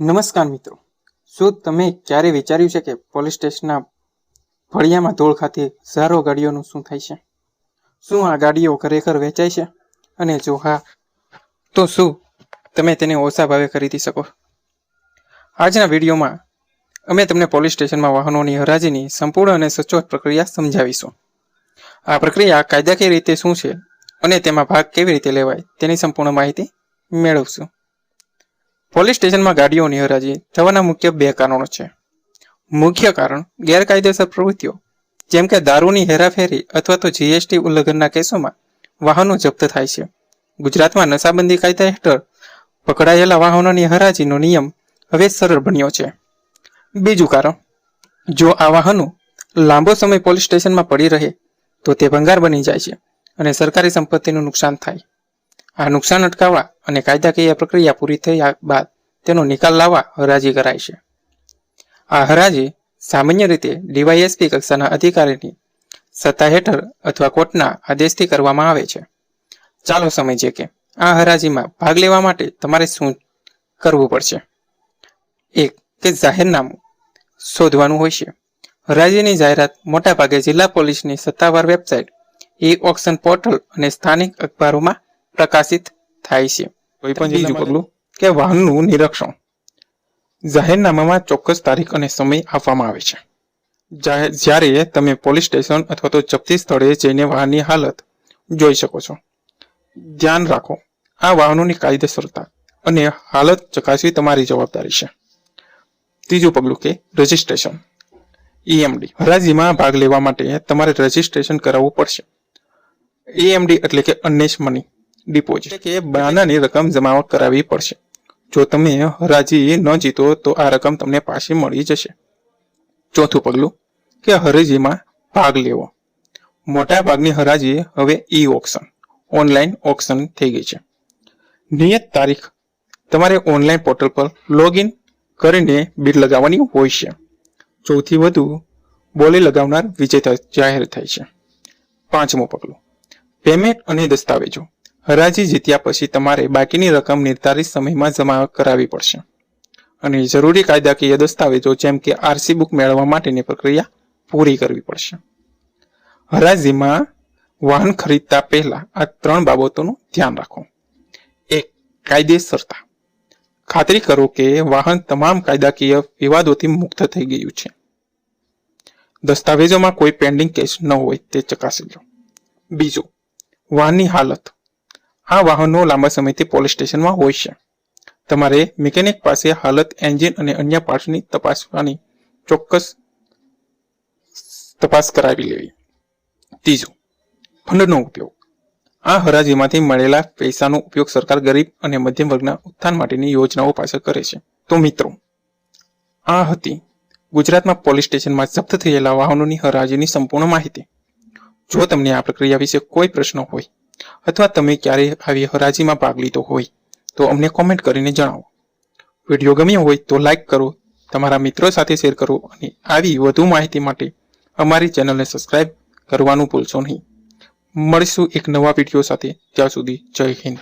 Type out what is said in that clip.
નમસ્કાર મિત્રો. શું તમે ક્યારે વિચાર્યું છે કે પોલીસ સ્ટેશનના ફળિયામાં ધોળ ખાતી હજારો ગાડીઓનું શું થાય છે? શું આ ગાડીઓ ખરેખર વેચાય છે? અને જો હા, તો શું તમે તેને ઓછા ભાવે ખરીદી શકો? આજના વિડીયોમાં અમે તમને પોલીસ સ્ટેશનમાં વાહનોની હરાજીની સંપૂર્ણ અને સચોટ પ્રક્રિયા સમજાવીશું. આ પ્રક્રિયા કાયદાકીય રીતે શું છે અને તેમાં ભાગ કેવી રીતે લેવાય તેની સંપૂર્ણ માહિતી મેળવશું. પોલીસ સ્ટેશનમાં ગાડીઓની હરાજી થવાના મુખ્ય બે કારણો છે. મુખ્ય કારણ ગેરકાયદેસર પ્રવૃત્તિઓ, જેમ કે દારૂની હેરાફેરી અથવા તો જીએસટી ઉલ્લંઘનના કેસોમાં વાહનો જપ્ત થાય છે. ગુજરાતમાં નશાબંધી કાયદા હેઠળ પકડાયેલા વાહનોની હરાજીનો નિયમ હવે સરળ બન્યો છે. બીજું કારણ, જો આ વાહનો લાંબો સમય પોલીસ સ્ટેશનમાં પડી રહે, તો તે ભંગાર બની જાય છે અને સરકારી સંપત્તિનું નુકસાન થાય. આ નુકસાન અટકાવવા અને કાયદાકીય પ્રક્રિયા પૂરી થયા બાદ તેનો નિકાલ લાવવા હરાજી કરાય છે. આ હરાજી સામાન્ય રીતે ડીવાયએસપી કક્ષાના અધિકારીની સત્તા હેઠળ અથવા કોર્ટના આદેશથી કરવામાં આવે છે. ચાલો સમજીએ કે આ હરાજીમાં ભાગ લેવા માટે તમારે શું કરવું પડશે? એક કે જાહેરનામું શોધવાનું હોય છે. હરાજીની જાહેરાત મોટાભાગે જિલ્લા પોલીસની સત્તાવાર વેબસાઇટ ઈ ઓક્શન પોર્ટલ અને સ્થાનિક અખબારોમાં પ્રકાશિત થાય છે. કોઈ પણ બીજું પગલું કે વાહનનું નિરીક્ષણ. જાહેરનામામાં ચોક્કસ તારીખ અને સમય આપવામાં આવે છે. જ્યારે તમે પોલીસ સ્ટેશન અથવા તો જપ્તી સ્થળે જઈને વાહનની હાલત જોઈ શકો છો. ધ્યાન રાખો, આ વાહનોની કાયદેસરતા અને હાલત ચકાસવી તમારી જવાબદારી છે. ત્રીજું પગલું કે રજિસ્ટ્રેશન. ઈએમડી હરાજીમાં ભાગ લેવા માટે તમારે રજિસ્ટ્રેશન કરાવવું પડશે. ઈએમડી એટલે કે અનેશ મની ડિપોઝિટ કે બાનાની રકમ જમા કરાવવી પડશે. જો તમે હરાજી ન જીતો, તો આ રકમ તમને પાછી મળી જશે. ચોથું પગલું, કે હરાજીમાં ભાગ લેવો. મોટા ભાગની હરાજી હવે ઈ ઓક્શન ઓનલાઈન ઓક્શન થઈ ગઈ છે. નિયત તારીખ, તમારે ઓનલાઈન પોર્ટલ પર લોગિન કરીને બિલ લગાવવાની હોય છે. સૌથી વધુ, બોલી લગાવનાર વિજેતા જાહેર થાય છે. પાંચમું પગલું, પેમેન્ટ અને દસ્તાવેજો. હરાજી જીત્યા પછી તમારે બાકીની રકમ નિર્ધારિત સમયમાં જમા કરાવવી પડશે. અને જરૂરી કાયદાકીય દસ્તાવેજો જેમ કે આરસી બુક મેળવવા માટેની પ્રક્રિયા પૂરી કરવી પડશે. હરાજીમાં વાહન ખરીદતા પહેલા આ ત્રણ બાબતોનું ધ્યાન રાખો. એક, કાયદેસરતા. ખાતરી કરો કે વાહન તમામ કાયદાકીય વિવાદોથી મુક્ત થઈ ગયું છે. દસ્તાવેજોમાં કોઈ પેન્ડિંગ કેસ ન હોય તે ચકાસી લો. બીજું, વાહનની હાલત. આ વાહનો લાંબા સમયથી પોલીસ સ્ટેશનમાં હોય છે. તમારે મિકેનિક પાસે હાલત, એન્જિન અને અન્ય પાર્ટ્સની તપાસવાની ચોક્કસ તપાસ કરાવી લેવી. ત્રીજું ફંડનો ઉપયોગ. આ હરાજીમાંથી મળેલા પૈસાનો ઉપયોગ સરકાર ગરીબ અને મધ્યમ વર્ગના ઉત્થાન માટેની યોજનાઓ પાછળ કરે છે. તો મિત્રો, આ હતી ગુજરાતમાં પોલીસ સ્ટેશનમાં જપ્ત થયેલા વાહનોની હરાજીની સંપૂર્ણ માહિતી. જો તમને આ પ્રક્રિયા વિશે કોઈ પ્રશ્ન હોય અથવા તમે ક્યારેય આવી હરાજીમાં ભાગ લીધો હોય, તો અમને કોમેન્ટ કરીને જણાવો. વીડિયો ગમ્યો હોય તો લાઇક કરો, તમારા મિત્રો સાથે શેર કરો અને આવી વધુ માહિતી માટે અમારી ચેનલને સબસ્ક્રાઇબ કરવાનું ભૂલશો નહીં. મળીશું એક નવા વીડિયો સાથે, ત્યાં સુધી જય હિન્દ.